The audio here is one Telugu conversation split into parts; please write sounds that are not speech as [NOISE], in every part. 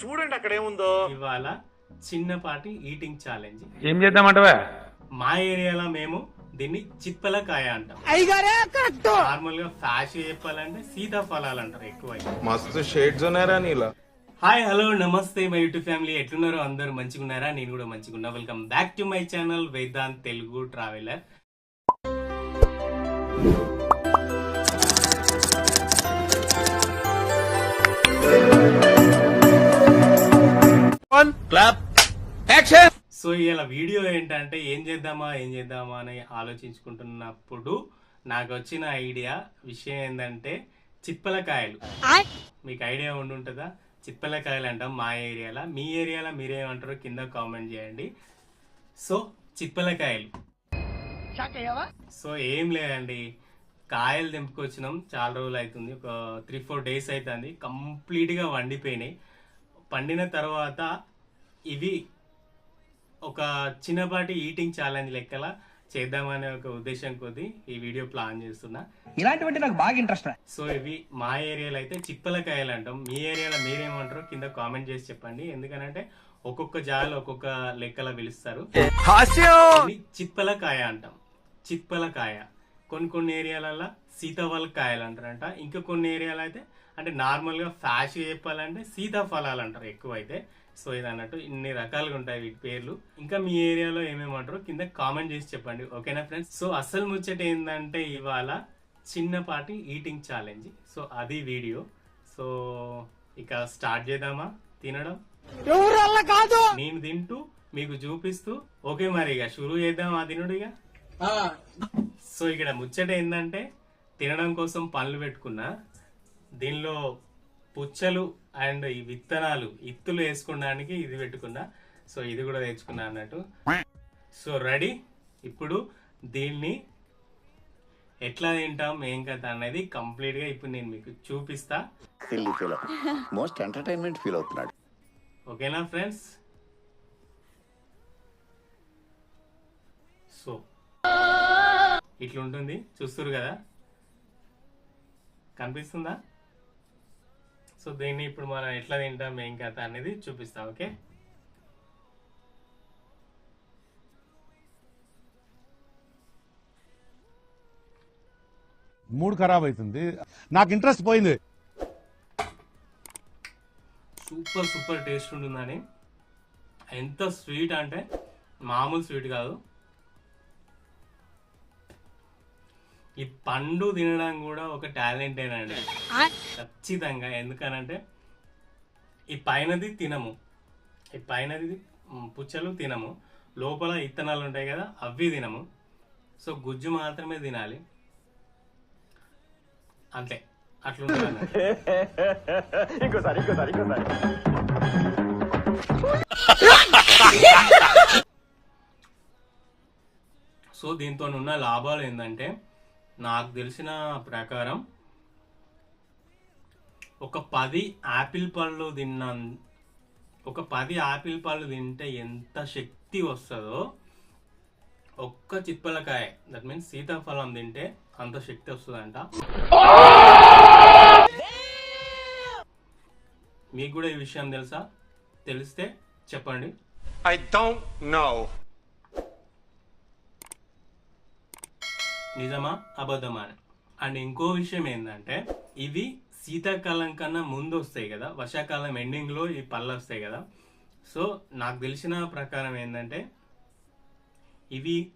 చూడండి అక్కడ ఏముందో. ఇవాళ చిన్నపాటి ఈటింగ్ ఛాలెంజ్ ఏం చేద్దామంటవా? మా ఏరియాలో మేము దీన్ని చిప్పల కాయ అంటాం నార్మల్గా ఫ్యాష్ చెప్పాలంటే సీతాఫలాలు అంటారు ఎక్కువ మస్తు షేడ్స్ ఉన్నారా నీలా. హాయ్ హలో నమస్తే మై యూట్యూబ్ ఫ్యామిలీ ఎట్లున్నారో అందరూ మంచిగా ఉన్నారా నేను కూడా మంచిగా ఉన్నా welcome back to my channel Vedant Telugu traveller so ఇలా వీడియో ఏంటంటే ఏం చేద్దామా ఏం చేద్దామా అని ఆలోచించుకుంటున్నప్పుడు నాకు వచ్చిన ఐడియా విషయం ఏంటంటే చిప్పలకాయలు. మీకు ఐడియా ఉండి ఉంటుందా? చిప్పలకాయలు అంటాం మా ఏరియాలో. మీ ఏరియాలో మీరేమంటారో కింద కామెంట్ చేయండి. సో చిప్పలకాయలు. సో ఏం లేదండి. కాయలు తెంపుకొచ్చినాం. చాలా రోజులు అవుతుంది. ఒక త్రీ ఫోర్ డేస్ అవుతుంది. కంప్లీట్గా వండిపోయినాయి. పండిన తర్వాత ఇవి ఒక చిన్నపాటి ఈటింగ్ ఛాలెంజ్ లెక్కల చేద్దామనే ఒక ఉద్దేశం కొద్దీ ఈ వీడియో ప్లాన్ చేస్తున్నా. ఇలాంటివంటే నాకు బాగా ఇంట్రెస్ట్ సో ఇవి మా ఏరియాలో అయితే చిప్పలకాయలు అంటాం. మీ ఏరియాలో మీరేమంటారో కింద కామెంట్ చేసి చెప్పండి. ఎందుకనంటే ఒక్కొక్క జాగాలో ఒక్కొక్క లెక్కల పిలుస్తారు. చిప్పలకాయ అంటాం. చిప్పలకాయ. కొన్ని కొన్ని ఏరియాలలో సీతాఫల కాయలు అంటారంట. ఇంకా కొన్ని ఏరియాలో అయితే అంటే నార్మల్గా ఫ్యాష్ చెప్పాలంటే సీతాఫలాలు అంటారు ఎక్కువ అయితే సో ఇది అన్నట్టు ఇన్ని రకాలుగా ఉంటాయి వీటి పేర్లు. ఇంకా మీ ఏరియాలో ఏమేమంటారో కింద కామెంట్ చేసి చెప్పండి. ఓకేనా ఫ్రెండ్స్? సో అసలు ముచ్చట ఏంటంటే ఇవాళ చిన్నపాటి ఈటింగ్ ఛాలెంజ్. సో అది వీడియో. సో ఇక స్టార్ట్ చేద్దామా? తినడం? నేను తింటూ మీకు చూపిస్తూ. ఓకే మరి ఇక షురూ చేద్దాం ఆ తినుడిగా సో ఇక్కడ ముచ్చట ఏంటంటే తినడం కోసం పనులు పెట్టుకున్నా. దీనిలో పుచ్చలు అండ్ ఈ విత్తనాలు ఇత్తులు వేసుకోవడానికి ఇది పెట్టుకున్నా. సో ఇది కూడా తెచ్చుకున్నా అన్నట్టు. So ready. ఇప్పుడు దీన్ని ఎట్లా తింటాం ఏం కథ అనేది కంప్లీట్గా ఇప్పుడు నేను మీకు చూపిస్తా. మోస్ట్ ఎంటర్టైన్మెంట్ ఫీల్ అవుతున్నాడు ఓకేనా ఫ్రెండ్స్? సో ఇట్లుంటుంది. చూస్తురు కదా? కనిపిస్తుందా? సో దీన్ని ఇప్పుడు మనం ఎట్లా తింటాం ఏం కథ అనేది చూపిస్తాం ఓకే? మూడ్ ఖరాబ్ అవుతుంది నాకు ఇంట్రెస్ట్ పోయింది. సూపర్ సూపర్ టేస్ట్ ఉంటుందని. ఎంత స్వీట్ అంటే మామూలు స్వీట్ కాదు. ఈ పండు తినడం కూడా ఒక టాలెంటేనండి ఖచ్చితంగా. ఎందుకనంటే ఈ పైనది తినము. ఈ పైనది పుచ్చలు తినము. లోపల ఇత్తనాలు ఉంటాయి కదా అవి తినము. సో గుజ్జు మాత్రమే తినాలి. అంతే. అట్లుంటుంది. సో దీంతో ఉన్న లాభాలు ఏంటంటే నాకు తెలిసిన ప్రకారం ఒక పది ఆపిల్ పళ్ళు తిన్న ఒక పది ఆపిల్ పళ్ళు తింటే ఎంత శక్తి వస్తుందో ఒక్క చిప్పలకాయ దట్ మీన్స్ సీతాఫలం తింటే అంత శక్తి వస్తుందంట. మీకు కూడా ఈ విషయం తెలుసా? తెలిస్తే చెప్పండి. ఐ డోంట్ నో నిజమా? అబద్ధమా అని. అండ్ ఇంకో విషయం ఏంటంటే ఇవి శీతాకాలం కన్నా ముందు వస్తాయి కదా. వర్షాకాలం ఎండింగ్లో ఈ పళ్ళు వస్తాయి కదా. సో నాకు తెలిసిన ప్రకారం ఏంటంటే ఇవి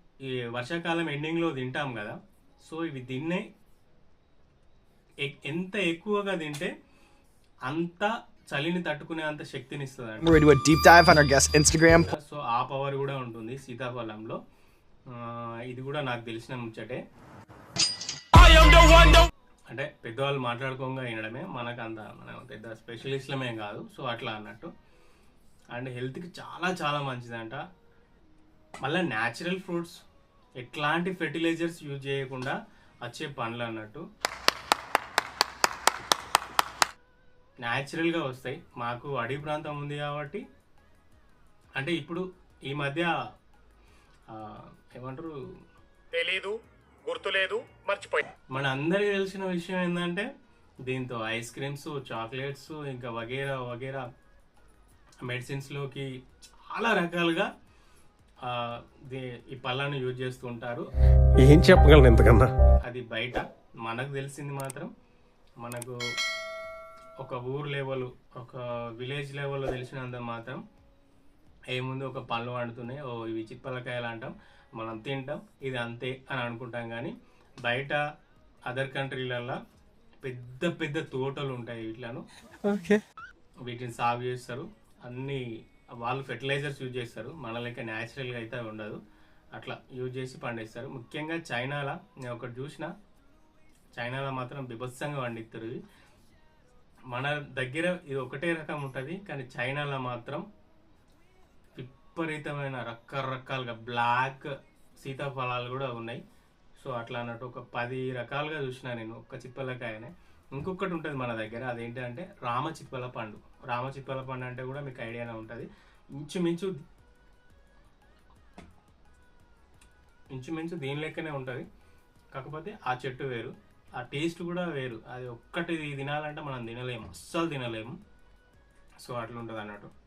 వర్షాకాలం ఎండింగ్లో తింటాం కదా. సో ఇవి తిన్నే ఎంత ఎక్కువగా తింటే అంత చలిని తట్టుకునే అంత శక్తిని ఇస్తుంది. సో ఆ పవర్ కూడా ఉంటుంది సీతాఫలంలో ఇది కూడా నాకు తెలిసిన ముచ్చటే. అంటే పెద్దవాళ్ళు మాట్లాడుకోగా వినడమే మనకు అంత మనం పెద్ద స్పెషలిస్ట్లమే కాదు సో అట్లా అన్నట్టు. అండ్ హెల్త్కి చాలా చాలా మంచిదంట. మళ్ళీ న్యాచురల్ ఫ్రూట్స్ ఎట్లాంటి ఫెర్టిలైజర్స్ యూజ్ చేయకుండా వచ్చే పండ్లు అన్నట్టు. న్యాచురల్గా వస్తాయి. మాకు అడవి ప్రాంతం ఉంది కాబట్టి అంటే ఇప్పుడు ఈ మధ్య ఏమంటారు? తెలీదు గుర్తులేదు మర్చిపోయి. మన అందరికి తెలిసిన విషయం ఏంటంటే దీంతో ఐస్ క్రీమ్స్ చాక్లెట్స్ ఇంకా వగేరా వగేరా మెడిసిన్స్లోకి చాలా రకాలుగా ఆ, ది- ఈ పళ్ళను యూజ్ చేస్తూ ఉంటారు. ఏం చెప్పగలను ఇంతకన్నా? అది బయట మనకు తెలిసింది మాత్రం మనకు ఒక ఊరు లెవెల్ ఒక విలేజ్ లెవెల్లో తెలిసినంత మాత్రం ఏముంది ఒక పళ్ళు వండుతున్నాయి ఓ ఇవి చిప్పలకాయలు అంటాం మనం తింటాం ఇది అంతే అని అనుకుంటాం కానీ బయట అదర్ కంట్రీలల్లో పెద్ద పెద్ద తోటలు ఉంటాయి వీటిలను. ఓకే. వీటిని సాగు చేస్తారు. అన్ని వాళ్ళు ఫెర్టిలైజర్స్ యూజ్ చేస్తారు. మన లెక్క న్యాచురల్గా అయితే ఉండదు. అట్లా యూజ్ చేసి పండిస్తారు. ముఖ్యంగా చైనాలో నేను ఒకటి చూసిన చైనాలో మాత్రం బిభత్సంగా పండిస్తారు ఇవి. మన దగ్గర ఇది ఒకటే రకం ఉంటుంది కానీ చైనాలో మాత్రం విపరీతమైన రకరకాలుగా బ్లాక్ సీతాఫలాలు కూడా ఉన్నాయి. సో అట్లా అన్నట్టు ఒక పది రకాలుగా చూసిన నేను ఒక్క చిప్పలకాయనే. ఇంకొకటి ఉంటుంది మన దగ్గర అదేంటంటే రామ చిప్పల పండు. రామ చిప్పల పండు అంటే కూడా మీకు ఐడియానే ఉంటుంది. ఇంచుమించు ఇంచుమించు దీని లెక్కనే ఉంటుంది. కాకపోతే ఆ చెట్టు వేరు ఆ టేస్ట్ కూడా వేరు. అది ఒక్కటి తినాలంటే మనం తినలేము అస్సలు తినలేము. సో అట్లా ఉంటుంది అన్నట్టు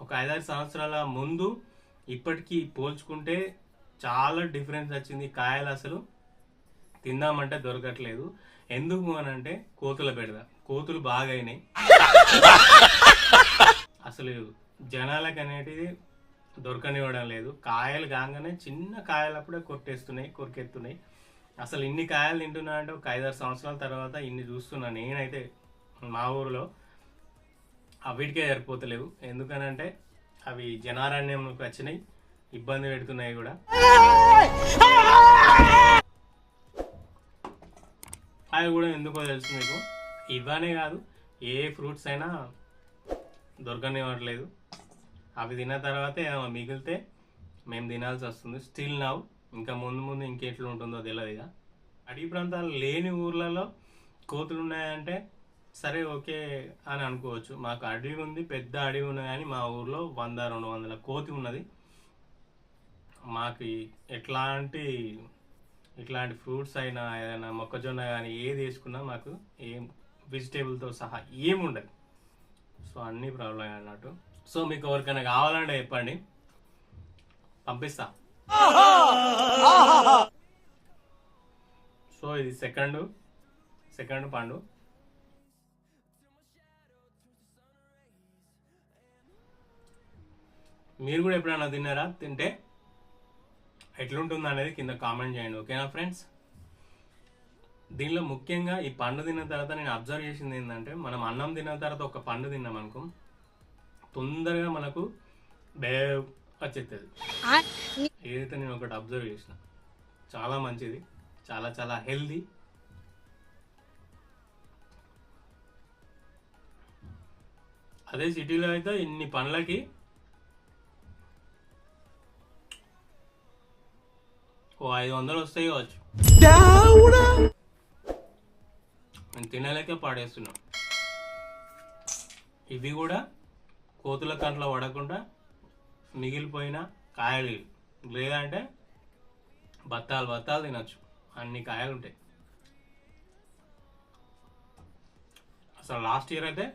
ఒక ఐదారు సంవత్సరాల ముందు ఇప్పటికీ పోల్చుకుంటే చాలా డిఫరెన్స్ వచ్చింది కాయలు అసలు. తిందామంటే దొరకట్లేదు. ఎందుకు అని అంటే కోతుల బెడద. కోతులు బాగా అయినాయి అసలు జనాలకు అనేటిది దొరకనివ్వడం లేదు. కాయలు కాగానే చిన్న కాయలు అప్పుడే కొట్టేస్తున్నాయి కొరికెత్తున్నాయి. అసలు ఇన్ని కాయలు తింటున్నా అంటే ఒక ఐదారు సంవత్సరాల తర్వాత ఇన్ని చూస్తున్నా నేనైతే మా ఊరిలో. అవిటికే సరిపోతలేవు. ఎందుకనంటే అవి జనారణ్యంలోకి వచ్చినాయి ఇబ్బంది పెడుతున్నాయి కూడా. అవి కూడా ఎందుకో తెలుసు మీకు. ఇవనే కాదు ఏ ఫ్రూట్స్ అయినా దొరకనివ్వట్లేదు. అవి తిన్న తర్వాతే ఏమైనా మిగిలితే మేము తినాల్సి వస్తుంది. స్టిల్ నవ్ ఇంకా ముందు ముందు ఇంకెట్లు ఉంటుందో తెలియదు ఇక. అడవి ప్రాంతాలు లేని ఊర్లలో కోతులు ఉన్నాయంటే సరే ఓకే అని అనుకోవచ్చు. మాకు అడవి ఉంది పెద్ద అడవి ఉన్నది కానీ మా ఊర్లో వంద రెండు వందల కోతి ఉన్నది. మాకు ఎట్లాంటి ఇట్లాంటి ఫ్రూట్స్ అయినా ఏదైనా మొక్కజొన్న కానీ ఏది వేసుకున్నా మాకు ఏం వెజిటేబుల్తో సహా ఏముండదు ఉండదు. సో అన్ని ప్రాబ్లం అన్నట్టు. సో మీకు ఎవరికైనా కావాలంటే చెప్పండి. పంపిస్తా. సో ఇది సెకండ్ సెకండ్ పండు. మీరు కూడా ఎప్పుడైనా తిన్నారా? తింటే ఎట్లుంటుంది అనేది కింద కామెంట్ చేయండి ఓకేనా ఫ్రెండ్స్? దీనిలో ముఖ్యంగా ఈ పండు తిన్న తర్వాత నేను అబ్జర్వ్ చేసింది ఏంటంటే మనం అన్నం తిన్న తర్వాత ఒక పండు తిన్నాం అనుకో తొందరగా మనకు బే వచ్చేస్తుంది ఏదైతే నేను ఒకటి అబ్జర్వ్ చేసిన చాలా మంచిది చాలా చాలా హెల్దీ. అదే సిటీలో అయితే ఇన్ని పండ్లకి ఓ ఐదు వందలు వస్తాయి కావచ్చు నేను తినలేకే పాడేస్తున్నాం ఇవి కూడా కోతుల కంట్లో పడకుండా మిగిలిపోయిన కాయలు. లేదంటే బత్తాలు బత్తాలు తినొచ్చు. అన్ని కాయలు ఉంటాయి. అసలు లాస్ట్ ఇయర్ అయితే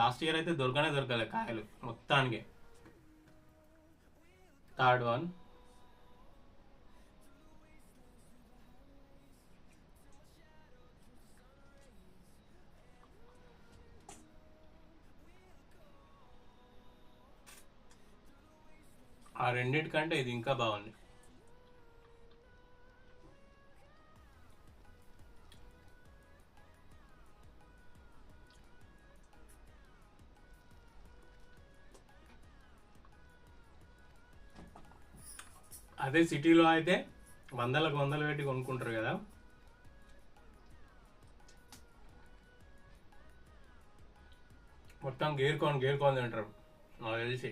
లాస్ట్ ఇయర్ అయితే దొరకనే దొరకలే కాయలు మొత్తానికి. Third one. ఆ రెండింటికంటే ఇది ఇంకా బాగుంది. అదే సిటీలో అయితే వందలకు వందలు పెట్టి కొనుక్కుంటారు కదా. మొత్తం గేర్కొని గేర్కొని తింటారు. నాకు తెలిసి.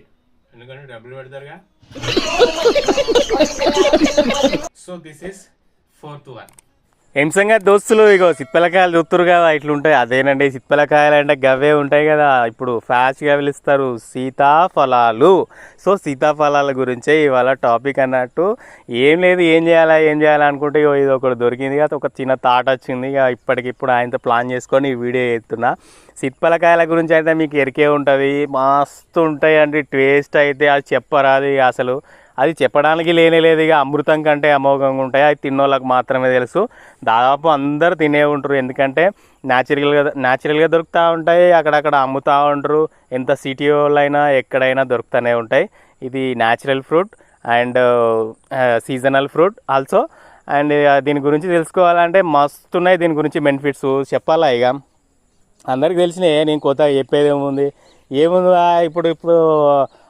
ఎందుకంటే డబ్బులు పెడతారుగా. So this is fourth one ఏం సంగతి దోస్తులు ఇగో సిప్పలకాయలు చూస్తురు కదా ఇట్లుంటాయి. అదేనండి సిప్పలకాయలు అంటే గవే ఉంటాయి కదా. ఇప్పుడు ఫ్యాష్గా పిలుస్తారు సీతాఫలాలు. సో సీతాఫలాల గురించే ఇవాళ టాపిక్ అన్నట్టు. ఏం లేదు ఏం చేయాలా ఏం చేయాలా అనుకుంటే ఇగో ఇది ఒకటి దొరికింది. కదా ఒక చిన్న తాట వచ్చింది. ఇక ఇప్పటికిప్పుడు ఆయనతో ప్లాన్ చేసుకొని ఈ వీడియో చేస్తున్నా. సిప్పలకాయల గురించి అయితే మీకు ఎరికే ఉంటుంది. మస్తు ఉంటాయండి. టేస్ట్ అయితే అది చెప్పరాది అసలు. అది చెప్పడానికి లేనే లేదు. ఇక అమృతం కంటే అమోఘంగా ఉంటాయి. అది తిన్నోళ్ళకి మాత్రమే తెలుసు. దాదాపు అందరు తినే ఉంటారు. ఎందుకంటే న్యాచురల్గా న్యాచురల్గా దొరుకుతూ ఉంటాయి. అక్కడక్కడ అమ్ముతూ ఉంటారు. ఎంత సిటీ వాళ్ళైనా ఎక్కడైనా దొరుకుతూనే ఉంటాయి. ఇది natural fruit and seasonal fruit also. And దీని గురించి తెలుసుకోవాలంటే మస్తు ఉన్నాయి దీని గురించి బెనిఫిట్స్. చెప్పాలా ఇక? అందరికి తెలిసినాయి. నేను కొత్తగా చెప్పేది ఏముంది? ఏముందా? ఇప్పుడు ఇప్పుడు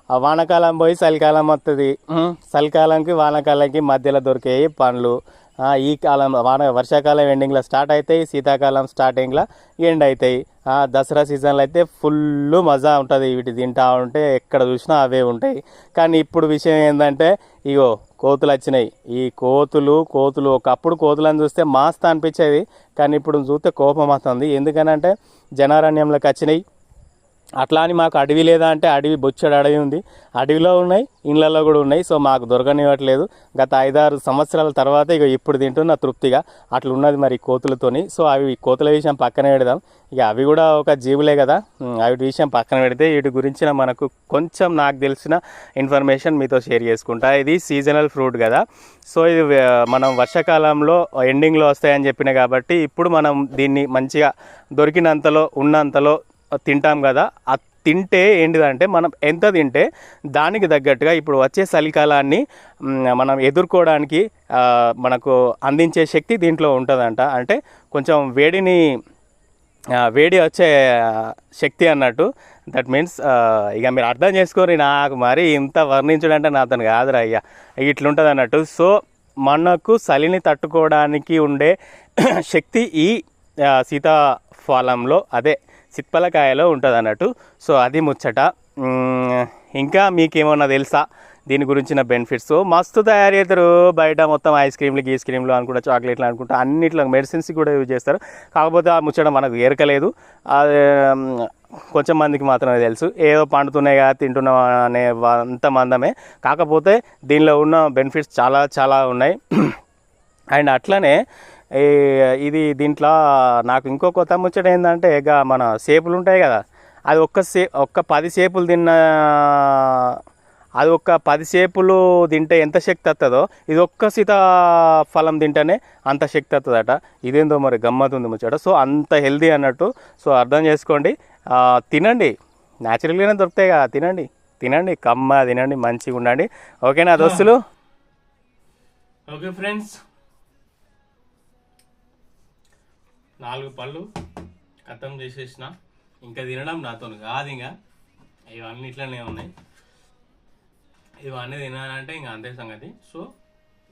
ఆ వానాకాలం పోయి చలికాలం వస్తుంది చలికాలంకి వానాకాలంకి మధ్యలో దొరికాయి పండ్లు. ఈ కాలం వాన వర్షాకాలం ఎండింగ్లో స్టార్ట్ అవుతాయి శీతాకాలం స్టార్టింగ్లో ఎండ్ అవుతాయి ఆ, దసరా సీజన్లో అయితే ఫుల్ మజా ఉంటుంది. వీటి తింటా ఉంటే ఎక్కడ చూసినా అవే ఉంటాయి. కానీ ఇప్పుడు విషయం ఏంటంటే ఇగో కోతులు వచ్చినాయి. ఈ కోతులు కోతులు ఒకప్పుడు కోతులను చూస్తే మాస్తా అనిపించేది. కానీ ఇప్పుడు చూస్తే కోపం వస్తుంది. ఎందుకనంటే జనారణ్యంలోకి వచ్చినాయి. అట్లా అని మాకు అడవి లేదా అంటే అడవి బొచ్చడు అడవి ఉంది. అడవిలో ఉన్నాయి ఇళ్ళల్లో కూడా ఉన్నాయి సో మాకు దొరకనివ్వట్లేదు. గత ఐదారు సంవత్సరాల తర్వాత ఇక ఇప్పుడు తింటున్న తృప్తిగా అట్లా ఉన్నది మరి కోతులతోని. సో అవి కోతుల విషయం పక్కన పెడదాం. ఇక అవి కూడా ఒక జీవులే కదా. అవి విషయం పక్కన పెడితే వీటి గురించిన మనకు కొంచెం నాకు తెలిసిన ఇన్ఫర్మేషన్ మీతో షేర్ చేసుకుంటా. ఇది సీజనల్ ఫ్రూట్ కదా. సో ఇది మనం వర్షాకాలంలో ఎండింగ్లో వస్తాయని చెప్పిన కాబట్టి ఇప్పుడు మనం దీన్ని మంచిగా దొరికినంతలో ఉన్నంతలో తింటాం కదా ఆ తింటే ఏంటిదంటే మనం ఎంత తింటే దానికి తగ్గట్టుగా ఇప్పుడు వచ్చే చలికాలాన్ని మనం ఎదుర్కోవడానికి మనకు అందించే శక్తి దీంట్లో ఉంటుందంట. అంటే కొంచెం వేడిని వేడి వచ్చే శక్తి అన్నట్టు. దట్ మీన్స్ ఇక మీరు అర్థం చేసుకోరు నాకు మరి ఇంత వర్ణించడం అంటే అతను కాదురా అయ్యా. ఇట్లుంటుంది అన్నట్టు సో మనకు చలిని తట్టుకోవడానికి ఉండే [CLEARS THROAT] శక్తి ఈ సీతాఫలంలో. అదే చిప్పలకాయలో ఉంటుంది అన్నట్టు సో అది ముచ్చట. ఇంకా మీకేమన్నా తెలుసా? దీని గురించిన బెనిఫిట్స్. మస్తు తయారు చేస్తారు. బయట మొత్తం ఐస్ క్రీమ్లు గీస్ క్రీమ్లు అనుకుంటా చాక్లెట్లు అనుకుంటా అన్నిట్లో మెడిసిన్స్ కూడా యూజ్ చేస్తారు. కాకపోతే ఆ ముచ్చట మనకు ఎరకలేదు అది కొంచెం మందికి మాత్రమే తెలుసు. ఏదో పండుతున్నాయి కదా తింటున్నాం అనే అంత మందమే. కాకపోతే దీనిలో ఉన్న బెనిఫిట్స్ చాలా చాలా ఉన్నాయి. [CLEARS THROAT] అండ్ అట్లనే ఇది దీంట్లో నాకు ఇంకో కొత్త ముచ్చట ఏంటంటే ఇక మన సేపులు ఉంటాయి కదా అది ఒక్క సే ఒక్క పది సేపులు తిన్న అది ఒక్క పది సేపులు తింటే ఎంత శక్తి వస్తుందో ఇది ఒక్క సీతాఫలం తింటేనే అంత శక్తి వస్తుందట ఇదేందో మరి గమ్మత్ ఉంది ముచ్చట. సో అంత హెల్దీ అన్నట్టు సో అర్థం చేసుకోండి. తినండి. న్యాచురల్గానే దొరుకుతాయి కదా తినండి. తినండి కమ్మ తినండి మంచిగా ఉండండి. ఓకేనా దోస్తులు? Okay friends. నాలుగు పళ్ళు ఖతం చేసేసిన. ఇంకా తినడం నాతో కాదు ఇంకా. ఇవన్నీ ఇట్లనే ఉన్నాయి. ఇవన్నీ తినాలంటే ఇంకా అంతే సంగతి. సో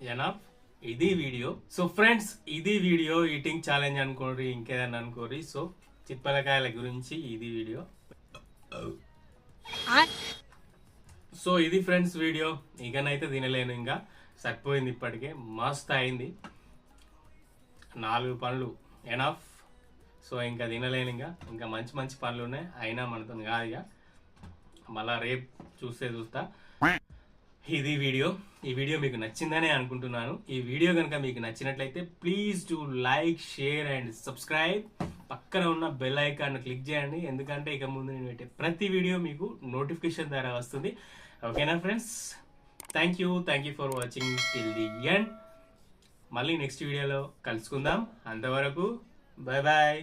ఎనఫ్ ఇది వీడియో. సో ఫ్రెండ్స్ ఇది వీడియో. ఈటింగ్ ఛాలెంజ్ అనుకోరి ఇంకేదన్నా అనుకోరి సో చిప్పలకాయల గురించి ఇది వీడియో. సో ఇది ఫ్రెండ్స్ వీడియో. ఇకనైతే తినలేను ఇంకా. సరిపోయింది ఇప్పటికే. మస్త్ అయింది. నాలుగు పనులు ఎనఫ్ సో ఇంకా తినలేను ఇంకా. ఇంకా మంచి మంచి పనులు ఉన్నాయి. అయినా మనతో కాదు ఇక. మళ్ళా రేపు చూస్తే చూస్తా. ఇది వీడియో. ఈ వీడియో మీకు నచ్చిందనే అనుకుంటున్నాను. ఈ వీడియో కనుక మీకు నచ్చినట్లయితే please to like share and subscribe పక్కన ఉన్న బెల్ ఐకాన్ క్లిక్ చేయండి. ఎందుకంటే ఇక ముందు నేను పెట్టే ప్రతి వీడియో మీకు నోటిఫికేషన్ ద్వారా వస్తుంది. ఓకేనా friends thank you thank you for watching till the end మళ్ళీ నెక్స్ట్ వీడియోలో కలుసుకుందాం. అంతవరకు బాయ్ బాయ్